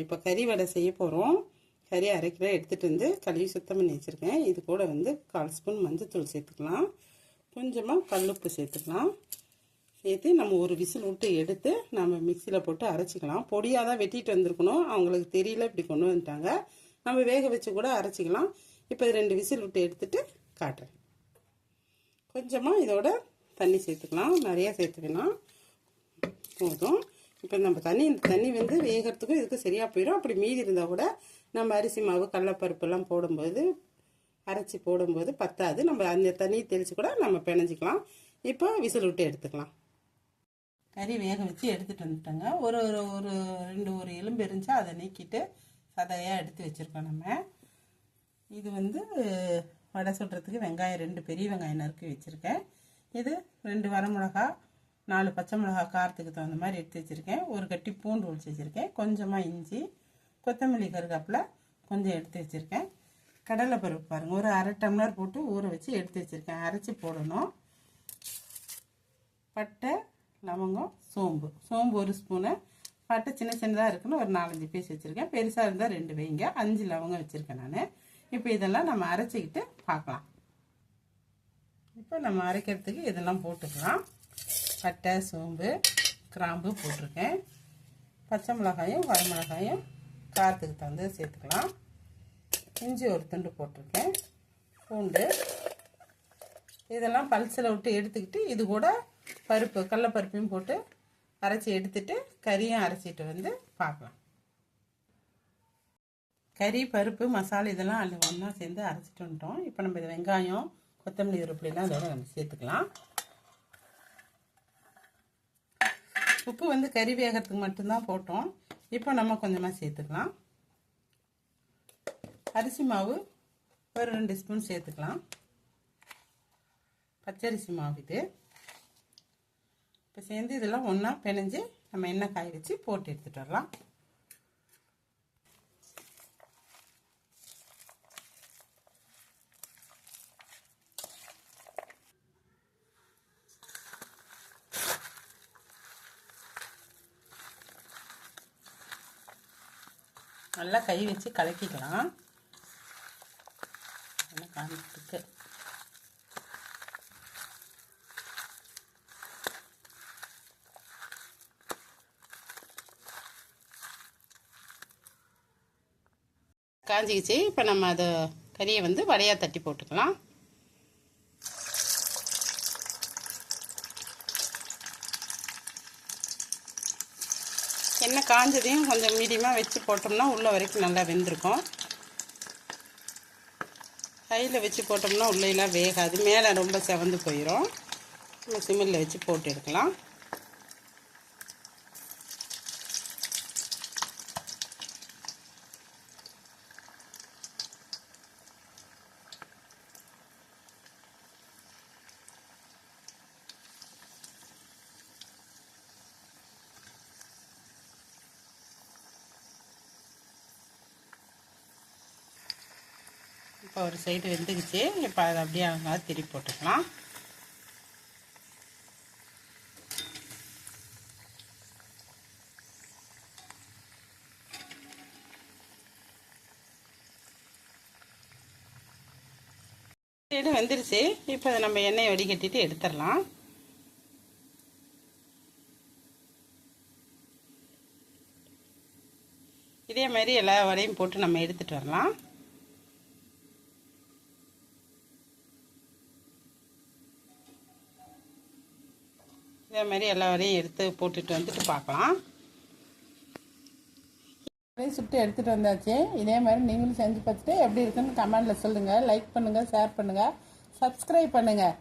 நம்ம இப்போ கறி வடை செய்ய போகிறோம் கறி அரைக்கிற எடுத்துகிட்டு வந்து கழுவி சுத்தம் பண்ணி வச்சுருக்கேன். இது கூட வந்து கால் ஸ்பூன் மஞ்சத்தூள் சேர்த்துக்கலாம். கொஞ்சமாக கல்லுப்பு சேர்த்துக்கலாம். சேர்த்து நம்ம ஒரு விசில் விட்டு எடுத்து நம்ம மிக்சியில் போட்டு அரைச்சிக்கலாம். பொடியாக தான் வெட்டிட்டு வந்திருக்கணும். அவங்களுக்கு தெரியல இப்படி கொண்டு வந்துட்டாங்க. நம்ம வேக வச்சு கூட அரைச்சிக்கலாம். இப்போ இது ரெண்டு விசில் விட்டு எடுத்துட்டு காட்டுறேன். கொஞ்சமாக இதோட தண்ணி சேர்த்துக்கலாம். நிறையா சேர்த்துக்கலாம் போதும். இப்போ நம்ம தண்ணி இந்த தண்ணி வந்து வேகிறதுக்கும் இதுக்கு சரியாக போயிடும் அப்படி மீதி இருந்தால் கூட நம்ம அரிசி மாவு கடலப்பருப்பெல்லாம் போடும்போது அரைச்சி போடும்போது பத்தாது. நம்ம அந்த தண்ணியை தெளித்து கூட நம்ம பிணைஞ்சிக்கலாம். இப்போ விசில் விட்டு எடுத்துக்கலாம். கறி வேக வச்சு எடுத்துகிட்டு வந்துட்டோங்க. ஒரு ஒரு ஒரு ரெண்டு ஒரு எலும்பு இருந்துச்சா அதை நீக்கிட்டு சதையாக எடுத்து வச்சுருக்கோம் நம்ம. இது வந்து வடை சுடுறதுக்கு வெங்காயம் ரெண்டு பெரிய வெங்காயம் நறுக்கி வச்சுருக்கேன். இது ரெண்டு வரமிளகா நாலு பச்சை மிளகா காரத்துக்கு தகுந்த மாதிரி எடுத்து வச்சுருக்கேன். ஒரு கட்டி பூண்டு ஒழிச்சு வச்சுருக்கேன். கொஞ்சமாக இஞ்சி கொத்தமல்லி கருகாப்பில் கொஞ்சம் எடுத்து வச்சுருக்கேன். கடலை பருப்பு பாருங்கள் ஒரு அரை டம்ளர் போட்டு ஊற வச்சு எடுத்து வச்சுருக்கேன். அரைச்சி போடணும். பட்டை லவங்கம் சோம்பு. சோம்பு ஒரு ஸ்பூனு பட்டை சின்ன சின்னதாக இருக்குன்னு ஒரு நாலஞ்சு பீஸ் வச்சுருக்கேன். பெருசாக இருந்தால் ரெண்டு வைங்க. அஞ்சு லவங்கம் வச்சுருக்கேன் நான். இப்போ இதெல்லாம் நம்ம அரைச்சிக்கிட்டு பார்க்கலாம். இப்போ நம்ம அரைக்கிறதுக்கு இதெல்லாம் போட்டுக்கலாம். பட்டை சோம்பு கிராம்பு போட்டிருக்கேன். பச்சை மிளகாயும் வரமிளகாயும் காரத்துக்கு தகுந்த சேர்த்துக்கலாம். இஞ்சி ஒரு துண்டு போட்டிருக்கேன். பூண்டு. இதெல்லாம் பல்சில் விட்டு எடுத்துக்கிட்டு இது கூட பருப்பு கடலப்பருப்பையும் போட்டு அரைச்சி எடுத்துட்டு கறியும் அரைச்சிட்டு வந்து பார்க்கலாம். கறி பருப்பு மசாலா இதெல்லாம் அதில் ஒன்றா சேர்ந்து அரைச்சிட்டு வந்துட்டோம். இப்போ நம்ம இது வெங்காயம் கொத்தமல்லி உருப்படிலாம் அதோட நம்ம சேர்த்துக்கலாம். உப்பு வந்து கறி வேகிறதுக்கு மட்டும்தான் போட்டோம். இப்போ நம்ம கொஞ்சமாக சேர்த்துக்கலாம். அரிசி மாவு ஒரு ரெண்டு ஸ்பூன் சேர்த்துக்கலாம். பச்சரிசி மாவு இது. இப்போ சேர்ந்து இதெல்லாம் ஒன்றா பிணைஞ்சு நம்ம எண்ணெய் காய வச்சு போட்டு எடுத்துகிட்டு வரலாம். நல்லா கை வச்சு கலக்கிக்கலாம். நல்லா காமிக்கிறதுக்கு காஞ்சிக்கிச்சு. இப்போ நம்ம அதை கறியை வந்து வடையாக தட்டி போட்டுக்கலாம். எண்ணெய் காஞ்சதையும் கொஞ்சம் மீடியமாக வச்சு போட்டோம்னா உள்ளே வரைக்கும் நல்லா வெந்திருக்கும். கையில் வச்சு போட்டோம்னா உள்ளேலாம் வேகாது. மேலே ரொம்ப செவந்து போயிடும் நம்ம சிமிலில் வச்சு போட்டு எடுக்கலாம். இப்போ ஒரு சைடு வெந்துக்குச்சு இப்போ அதை அப்படியே அவங்க திருப்பி போட்டுக்கலாம். சைடு வெந்துருச்சு. இப்போ அதை நம்ம எண்ணெயை வடிகட்டிட்டு எடுத்துடலாம். இதே மாதிரி எல்லா வடையும் போட்டு நம்ம எடுத்துகிட்டு வரலாம். இதே மாதிரி எல்லா வரையும் எடுத்து போட்டுட்டு வந்துட்டு பார்க்கலாம். வரையும் சுட்டு எடுத்துகிட்டு வந்தாச்சு. இதே மாதிரி நீங்களும் செஞ்சு பார்த்துட்டு எப்படி இருக்குன்னு கமெண்டில் சொல்லுங்கள் லைக் பண்ணுங்கள் ஷேர் பண்ணுங்கள் சப்ஸ்கிரைப் பண்ணுங்கள்